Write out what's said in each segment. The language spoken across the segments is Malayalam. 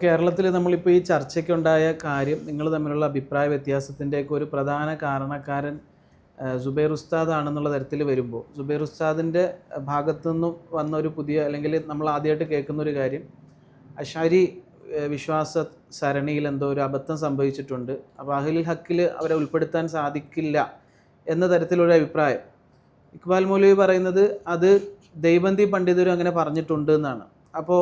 കേരളത്തിൽ നമ്മളിപ്പോൾ ഈ ചർച്ചയ്ക്കുണ്ടായ കാര്യം നിങ്ങൾ തമ്മിലുള്ള അഭിപ്രായ വ്യത്യാസത്തിന്റെയൊക്കെ ഒരു പ്രധാന കാരണക്കാരൻ സുബൈർ ഉസ്താദ് ആണെന്നുള്ള തരത്തിൽ വരുമ്പോൾ സുബൈർ ഉസ്താദിന്റെ ഭാഗത്തു നിന്നും വന്ന ഒരു പുതിയ അല്ലെങ്കിൽ നമ്മൾ ആദ്യമായിട്ട് കേൾക്കുന്ന ഒരു കാര്യം അഷാരി വിശ്വാസ സരണിയിൽ എന്തോ ഒരു അബദ്ധം സംഭവിച്ചിട്ടുണ്ട്. അപ്പോൾ അഹിൽ ഹക്കിൽ അവരെ ഉൾപ്പെടുത്താൻ സാധിക്കില്ല എന്ന തരത്തിലൊരു അഭിപ്രായം. ഇക്ബാൽ മൗലവി പറയുന്നത് അത് ദൈവന്തി പണ്ഡിതരും അങ്ങനെ പറഞ്ഞിട്ടുണ്ട് എന്നാണ്. അപ്പോൾ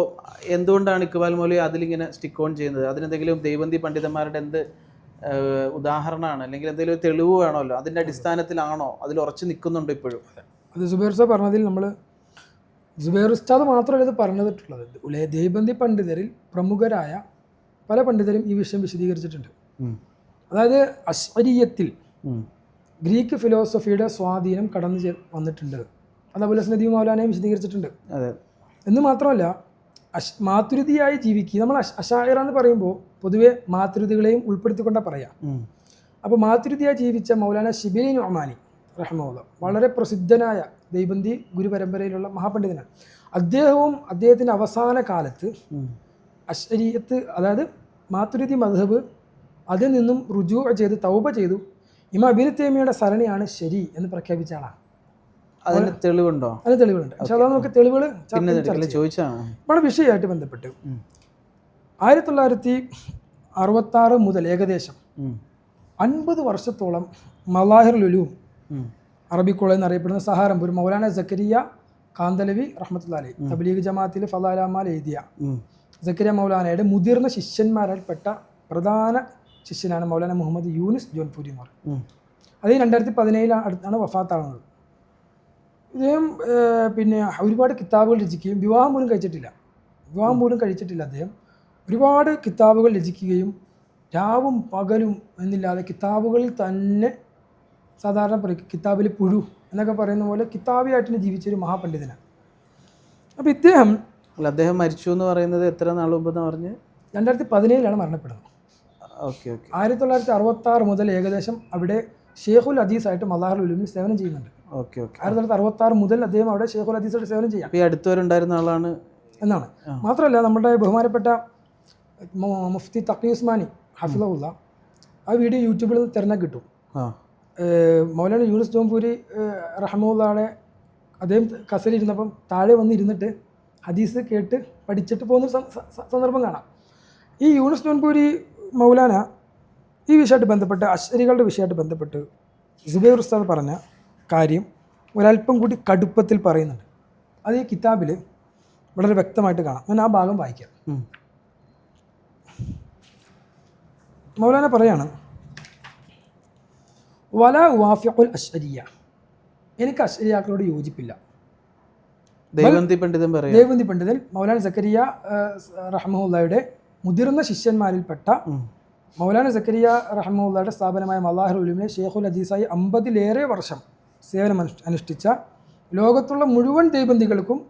എന്തുകൊണ്ടാണ് ഇക്ബാൽ മൗലവി അതിലിങ്ങനെ സ്റ്റിക്ക് ഓൺ ചെയ്യുന്നത്? അതിനെന്തെങ്കിലും ദൈവന്തി പണ്ഡിതന്മാരുടെ എന്ത് ഉദാഹരണമാണ്? അല്ലെങ്കിൽ എന്തെങ്കിലും തെളിവ് വേണമല്ലോ? അതിന്റെ അടിസ്ഥാനത്തിലാണോ? അതിൽ ഉറച്ചു നിൽക്കുന്നുണ്ട് ഇപ്പോഴും? അത് സുബേർ ഉസ്താദ് പറഞ്ഞതിൽ നമ്മൾ സുബേർ ഉസ്താദ് മാത്രമല്ല ഇത് പറഞ്ഞിട്ടുള്ളത്. ഉലേ ദൈവന്തി പണ്ഡിതരിൽ പ്രമുഖരായ പല പണ്ഡിതരും ഈ വിഷയം വിശദീകരിച്ചിട്ടുണ്ട്. അതായത് അശ്വരീയത്തിൽ ഗ്രീക്ക് ഫിലോസഫിയുടെ സ്വാധീനം കടന്നു വന്നിട്ടുണ്ട്. അത് അബുലസ് നദീ മൗലാനയും വിശദീകരിച്ചിട്ടുണ്ട്. അതെ. എന്ന് മാത്രമല്ല അശ് മാതുരുതിയായി ജീവിക്കുക. നമ്മൾ അശാഹിറ അഷായറ എന്ന് പറയുമ്പോൾ പൊതുവെ മാതുരുതികളെയും ഉൾപ്പെടുത്തിക്കൊണ്ടാണ് പറയാം. അപ്പോൾ മാതുരുതിയായി ജീവിച്ച മൗലാന ഷിബിലി നൊമാനി റഹ്മുള്ള വളരെ പ്രസിദ്ധനായ ദൈബന്തി ഗുരുപരമ്പരയിലുള്ള മഹാപണ്ഡിതനാണ്. അദ്ദേഹവും അദ്ദേഹത്തിന്റെ അവസാന കാലത്ത്. അശ്വരീയത്ത് അതായത് മാതുരുതി മധബ് അതിൽ നിന്നും റുജു ചെയ്ത് തൗബ ചെയ്തു. ഇമാ തേമിയുടെ സരണിയാണ് ശരി എന്ന് പ്രഖ്യാപിച്ച ആളാണ്. അതിന് തെളിവുണ്ടോ? അതിന് തെളിവുണ്ട്. പക്ഷെ അതാ നമുക്ക് തെളിവുകൾ നമ്മുടെ വിഷയമായിട്ട് ബന്ധപ്പെട്ട് ആയിരത്തി തൊള്ളായിരത്തി അറുപത്തി ആറ് മുതൽ ഏകദേശം. അൻപത് വർഷത്തോളം മലാഹിർ ലുലുവും. അറബി കോളേജ് എന്നറിയപ്പെടുന്ന സഹാറംപൂർ മൗലാന സക്കരിയ കാന്തലവി റഹ്മത്തുല്ലാലി തബ്ലീഗ് ജമാഅത്തിൽ ഫലാലാമാൽ എഴുതിയ സക്കരിയ മൗലാനയുടെ മുതിർന്ന ശിഷ്യന്മാരിൽപ്പെട്ട പ്രധാന ശിഷ്യനാണ് മൗലാന മുഹമ്മദ് യൂനിസ് ജോൺപൂരി എന്ന് പറയുന്നത്. അത് രണ്ടായിരത്തി പതിനേഴിലാണ് അടുത്താണ് വഫാത്താവുന്നത് ഇദ്ദേഹം പിന്നെ ഒരുപാട് കിതാബുകൾ രചിക്കുകയും വിവാഹം പോലും കഴിച്ചിട്ടില്ല. വിവാഹം പോലും കഴിച്ചിട്ടില്ല അദ്ദേഹം. ഒരുപാട് കിതാബുകൾ രചിക്കുകയും രാവും പകലും എന്നില്ലാതെ കിതാബുകളിൽ തന്നെ സാധാരണ പറയും കിതാബിൽ പുഴു എന്നൊക്കെ പറയുന്ന പോലെ കിതാബിയായിട്ട് ജീവിച്ചൊരു മഹാപണ്ഡിതനാണ്. അപ്പോൾ ഇദ്ദേഹം അല്ല അദ്ദേഹം മരിച്ചു എന്ന് പറയുന്നത് എത്ര നാൾ മുമ്പ് എന്ന് പറഞ്ഞ്? രണ്ടായിരത്തി പതിനേഴിലാണ് മരണപ്പെടുന്നത്. Okay okay. ആയിരത്തി തൊള്ളായിരത്തി അറുപത്തി ആറ് മുതൽ ഏകദേശം അവിടെ ഷേഖുൽ അദീസായിട്ട് മലാഹുൽ ഉലുമിൽ സേവനം ചെയ്യുന്നുണ്ട്. Okay okay. ആയിരത്തി തൊള്ളായിരത്തി അറുപത്തി ആറ് മുതൽ അദ്ദേഹം അവിടെ ഷേഖുൽ അദീസായിട്ട് സേവനം ചെയ്യാം. ഈ അടുത്തവരുണ്ടായിരുന്ന ആളാണ്? എന്നാണ്. മാത്രമല്ല നമ്മുടെ ബഹുമാനപ്പെട്ട മുഫ്തി തക്കി ഉസ്മാനി ഹഫിലുള്ള ആ വീഡിയോ യൂട്യൂബിൽ നിന്ന് തിരഞ്ഞാൽ കിട്ടും. മൗലാന യൂനുസ് ജോംപൂരി റഹമുള്ളാടെ അദ്ദേഹം കസലിരുന്നപ്പം താഴെ വന്ന് ഇരുന്നിട്ട് ഹദീസ് കേട്ട് പഠിച്ചിട്ട് പോകുന്ന സന്ദർഭം കാണാം. ഈ യൂനുസ് ജോൺപൂരി മൗലാന ഈ വിഷയമായിട്ട് ബന്ധപ്പെട്ട് അശ്വരികളുടെ വിഷയമായിട്ട് ബന്ധപ്പെട്ട് സുബൈർ ഉസ്താദ് പറഞ്ഞ കാര്യം ഒരല്പം കൂടി കടുപ്പത്തിൽ പറയുന്നുണ്ട്. അത് ഈ കിതാബിൽ വളരെ വ്യക്തമായിട്ട് കാണാം. ഞാൻ ആ ഭാഗം വായിക്കാം. മൗലാന പറയാണ് വല വാഫിഖുൽ അശ്വരിയ. എനിക്ക് അശ്വരിയാക്കളോട് യോജിപ്പില്ല. ദേവന്തി പണ്ഡിതൻ പറയും. ദേവന്തി പണ്ഡിതൻ മൗലാന സക്കരിയ റഹമുള്ളയുടെ മുതിർന്ന ശിഷ്യന്മാരിൽപ്പെട്ട. മൗലാന സക്കരിയ റഹ്മുള്ളയുടെ സ്ഥാപനമായ മല്ലാഹുൽ ഉലുമിനെ ഷെയ്ഖുൽ അദീസായി അമ്പതിലേറെ വർഷം സേവനം അനു- അനുഷ്ഠിച്ച ലോകത്തുള്ള മുഴുവൻ ദൈബന്ധികൾക്കും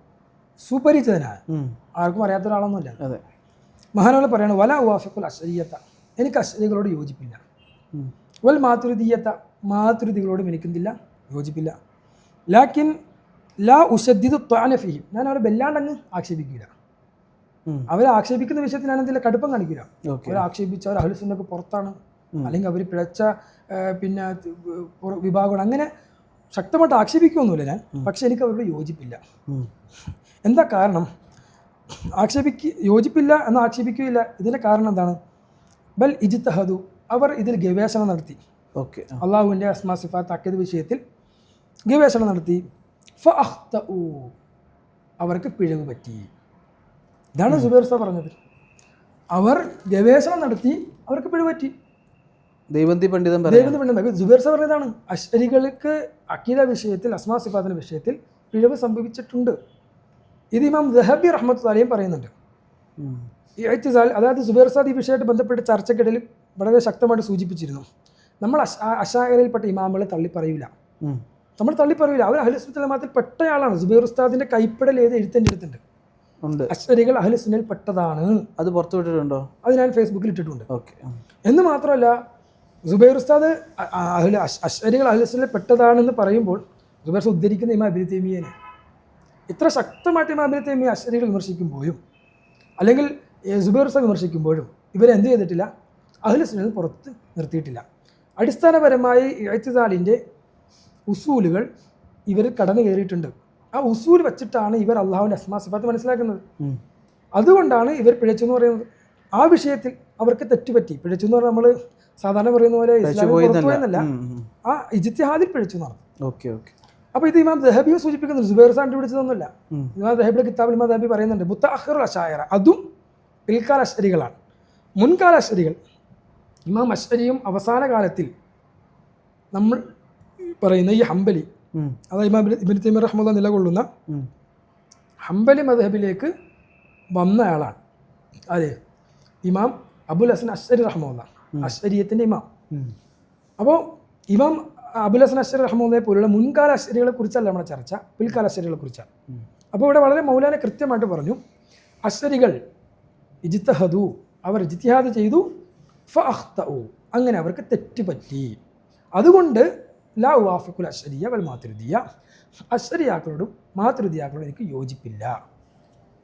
സുപരിചിതനാണ്. ആർക്കും അറിയാത്ത ഒരാളൊന്നുമില്ല. അതെ. മഹാനോട് പറയാണ് വല വാഫിക്കുൽ അശ്രീയത്ത. എനിക്ക് അശ്രീകളോട് യോജിപ്പില്ല. വൽ മാതൃതീയത്ത മാതുരുതികളോടും എനിക്കെന്തില്ല യോജിപ്പില്ല. ലാക്കിൻ ലാ ഉഷദ്ദിദ് ത്വാനഫിഹിം ഞാൻ അവരെ വല്ലാണ്ടങ്ങ് ആക്ഷേപിക്കില്ല ഉം. അവരെ ആക്ഷേപിക്കുന്ന വിഷയത്തിൽ ഞാൻ എന്തെങ്കിലും കടുപ്പം കാണിക്കില്ല അവർ ആക്ഷേപിച്ച അവർ അഹലുസുന്നൊക്കെ പുറത്താണ്. അല്ലെങ്കിൽ അവർ പിഴച്ച പിന്നെ വിഭാഗമാണ്. അങ്ങനെ ശക്തമായിട്ട് ആക്ഷേപിക്കുകയൊന്നുമില്ല ഞാൻ. പക്ഷെ എനിക്ക് അവരോട് യോജിപ്പില്ല. എന്താ കാരണം? ആക്ഷേപിക്ക യോജിപ്പില്ല എന്ന് ആക്ഷേപിക്കുകയില്ല. ഇതിന്റെ കാരണം എന്താണ്? ബൽ ഇജിത്തഹദു അവർ ഇതിൽ ഗവേഷണം നടത്തി. ഓക്കെ. അള്ളാഹുവിന്റെ അസ്മാ സിഫാത്ത് അക്കത് വിഷയത്തിൽ ഗവേഷണം നടത്തി. ഫഅഖ്തഉ. അവർക്ക് പിഴവ് പറ്റി. ഇതാണ് സുബൈർ സാർ പറഞ്ഞത്. അവർ ഗവേഷണം നടത്തി അവർക്ക് പിഴുപറ്റി ദൈവന്തി പണ്ഡിതൻ ദൈവന്തി പണ്ഡിതം പണ്ഡിതൻ സുബൈർ സാർ പറഞ്ഞതാണ് അശ്വരികൾക്ക് അക്കീദ വിഷയത്തിൽ അസ്മാ സിഫാത്തിന്റെ വിഷയത്തിൽ പിഴവ് സംഭവിച്ചിട്ടുണ്ട്. ഇത് ഇമാം ദഹബി റഹ്മത്തുള്ളയും പറയുന്നുണ്ട്. എഴുത്തുസാൽ അതായത് സുബൈർ സാദ് ഈ വിഷയമായിട്ട് ബന്ധപ്പെട്ട് ചർച്ചക്കിടയിൽ വളരെ ശക്തമായിട്ട് സൂചിപ്പിച്ചിരുന്നു. നമ്മൾ അഷായരയിൽപ്പെട്ട ഇമാമുകളെ തള്ളി പറയൂല. നമ്മൾ തള്ളി പറയൂല. അവർ അഹ്ലുസുന്നത്തിൽ പെട്ടയാളാണ്. സുബേർ ഉസ്താദിന്റെ കൈപ്പടൽ ഏത് എഴുത്തന്റെ അടുത്തുണ്ട് ഉണ്ട്. അശ്വരികൾ അഹ്ലുസുന്നയിൽ പെട്ടതാണ്. അത് പുറത്തു വിട്ടിട്ടുണ്ടോ? അത് ഞാൻ ഫേസ്ബുക്കിൽ ഇട്ടിട്ടുണ്ട്. ഓക്കെ. എന്ന് മാത്രമല്ല സുബൈർ ഉസ്താദ് അഹ്ല അശ്- അശ്വരികൾ അഹ്ലുസുന്നയിൽ പെട്ടതാണെന്ന് പറയുമ്പോൾ സുബൈർ ഉദ്ധരിക്കുന്ന ഇമാ തേമിയനെ ഇത്ര ശക്തമായിട്ട് ഇമാ തേമിയ അശ്വരികൾ വിമർശിക്കുമ്പോഴും അല്ലെങ്കിൽ ജുബൈർ സുബൈർ ഉസ്താദ് വിമർശിക്കുമ്പോഴും ഇവരെ എന്ത് ചെയ്തിട്ടില്ല അഹ്ലുസ്ലിൽ പുറത്ത് നിർത്തിയിട്ടില്ല. അടിസ്ഥാനപരമായി എഴുത്തിസാലിന്റെ ഉസൂലുകൾ ഇവർ കടന്നു കയറിയിട്ടുണ്ട്. ആ ഉസൂൽ വെച്ചിട്ടാണ് ഇവർ അള്ളാഹുവിന്റെ അസ്മാ സിഫാത്ത് മനസ്സിലാക്കുന്നത്. അതുകൊണ്ടാണ് ഇവർ പിഴച്ചെന്ന് പറയുന്നത്. ആ വിഷയത്തിൽ അവർക്ക് തെറ്റുപറ്റി. പിഴച്ചു എന്ന് പറഞ്ഞാൽ നമ്മൾ സാധാരണ പറയുന്ന പോലെ പോയെന്നല്ല. ആ ഇജിത്തിഹാദിൽ പിഴച്ചു എന്ന് ഓക്കെ ഓക്കെ. അപ്പോൾ ഇത് ഇമാം ദഹബിയും സൂചിപ്പിക്കുന്നുണ്ട്. സുബേർ സാൻ പിടിച്ചതൊന്നുമില്ല ഇമാം ദഹബിയുടെ കിതാബിൽ ഇമാം ദഹബി പറയുന്നുണ്ട് മുത്ത അഹ്റുൽ അഷായറ അതും പിൽക്കാല അശ്വരികളാണ് മുൻകാല അശ്വരികൾ ഇമാം അശ്വരിയും അവസാന കാലത്തിൽ നമ്മൾ പറയുന്ന ഈ ഹംബലി അതായത് ഇമാം റഹ്മുല്ല നിലകൊള്ളുന്ന ഹംബലി മദഹബിലേക്ക് വന്ന ആളാണ്. അതെ ഇമാം അബുൽ ഹസൻ അശ്വരി റഹ്മുല്ല അശ്വരീയത്തിന്റെ ഇമാം. അപ്പോൾ ഇമാം അബുൽ ഹസൻ അശ്വരി റഹ്മുല്ലയെ പോലുള്ള മുൻകാല അശ്വരികളെ കുറിച്ചല്ല നമ്മുടെ ചർച്ച. പിൽക്കാല അശ്വരികളെ കുറിച്ചാണ്. അപ്പോൾ ഇവിടെ വളരെ മൗലാന കൃത്യമായിട്ട് പറഞ്ഞു അശ്വരികൾ ഇജിത്തഹദു അവർ ഇജിത്തിഹാദ് ചെയ്തു ഫ അങ്ങനെ അവർക്ക് തെറ്റ് പറ്റി അതുകൊണ്ട് ലാ ഉവാഫിക്കുൽ അശ്വരിയ വൽ മാതൃദിയ അശ്വരിയാക്കളോടും മാതൃദിയാക്കളോടും എനിക്ക് യോജിപ്പില്ല.